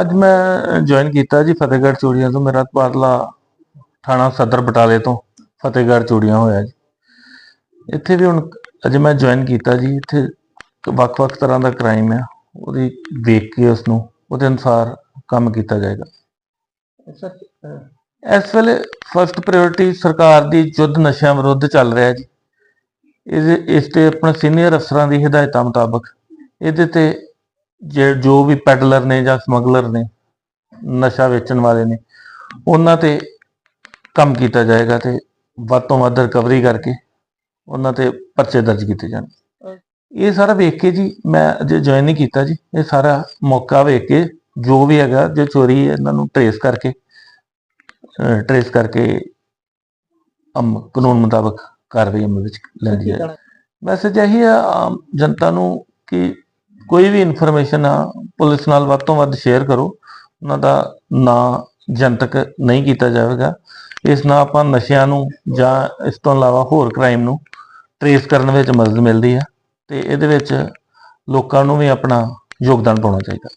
ਅੱਜ ਮੈਂ ਜੁਆਇਨ ਕੀਤਾ ਜੀ ਫਤਿਹਗੜ੍ਹ ਚੂੜੀਆਂ ਤੋਂ, ਮੇਰਾ ਤਬਾਦਲਾ ਥਾਣਾ ਸਦਰ ਬਟਾਲੇ ਤੋਂ, ਫਤਿਹਗੜ੍ਹ ਚੂੜੀਆਂ ਹੋਇਆ ਜੀ। ਇੱਥੇ ਵੀ ਹੁਣ ਅਜੇ ਮੈਂ ਜੁਆਇਨ ਕੀਤਾ ਜੀ, ਇੱਥੇ ਵੱਖ-ਵੱਖ ਤਰ੍ਹਾਂ ਦਾ ਕ੍ਰਾਈਮ ਆ, ਉਹਦੀ ਵੇਖ ਕੇ ਉਸ ਨੂੰ ਉਹਦੇ ਅਨੁਸਾਰ ਕੰਮ ਕੀਤਾ ਜਾਏਗਾ। ਇਸ ਵੇਲੇ ਫਸਟ ਪ੍ਰਾਇੋਰਟੀ ਸਰਕਾਰ ਦੀ ਯੁੱਧ ਨਸ਼ਿਆਂ ਵਿਰੁੱਧ ਚੱਲ ਰਿਹਾ ਜੀ। ਇਹਦੇ, ਇਸ ਤੇ ਆਪਣੇ ਸੀਨੀਅਰ ਅਫਸਰਾਂ ਦੀ ਹਦਾਇਤਾਂ ਮੁਤਾਬਕ, ਇਹਦੇ ਤੇ ਜੇ ਜੋ ਵੀ ਪੈਡਲਰ ਨੇ ਜਾਂ ਸਮਗਲਰ ਨੇ ਨਸ਼ਾ ਵੇਚਣ ਵਾਲੇ ਨੇ ਉਹਨਾਂ ਤੇ ਕੰਮ ਕੀਤਾ ਜਾਏਗਾ ਤੇ ਵੱਧ ਤੋਂ ਵੱਧ ਰਿਕਵਰੀ ਕਰਕੇ ਉਹਨਾਂ ਤੇ ਪਰਚੇ ਦਰਜ ਕੀਤੇ ਜਾਣ। ਇਹ ਸਾਰਾ ਵੇਖ ਕੇ ਜੀ ਮੈਂ ਅਜੇ ਜੁਆਇਨ ਨਹੀਂ ਕੀਤਾ ਜੀ। ਇਹ ਸਾਰਾ ਮੌਕਾ ਵੇਖ ਕੇ ਜੋ ਵੀ ਹੈਗਾ ਜੇ ਚੋਰੀ ਹੈ ਇਹਨਾਂ ਨੂੰ ਟਰੇਸ ਕਰਕੇ ਟਰੇਸ ਕਰਕੇ ਅਮ ਕਾਨੂੰਨ ਮੁਤਾਬਕ ਕਾਰਵਾਈ ਅਮਲ ਵਿੱਚ ਲੈਂਦੀ ਹੈ ਮੈਸੇਜ ਇਹੀ ਆਮ ਜਨਤਾ ਨੂੰ ਕਿ ਕੋਈ ਵੀ ਇਨਫੋਰਮੇਸ਼ਨ ਆ, ਪੁਲਿਸ ਨਾਲ ਵੱਧ ਤੋਂ ਵੱਧ ਸ਼ੇਅਰ ਕਰੋ। ਉਹਨਾਂ ਦਾ ਨਾਂ ਜਨਤਕ ਨਹੀਂ ਕੀਤਾ ਜਾਵੇਗਾ। ਇਸ ਨਾਲ ਆਪਾਂ ਨਸ਼ਿਆਂ ਨੂੰ ਜਾਂ ਇਸ ਤੋਂ ਇਲਾਵਾ ਹੋਰ ਕ੍ਰਾਈਮ ਨੂੰ ਟਰੇਸ ਕਰਨ ਵਿੱਚ ਮਦਦ ਮਿਲਦੀ ਹੈ ਤੇ ਇਹਦੇ ਵਿੱਚ ਲੋਕਾਂ ਨੂੰ ਵੀ ਆਪਣਾ ਯੋਗਦਾਨ ਪਾਉਣਾ ਚਾਹੀਦਾ।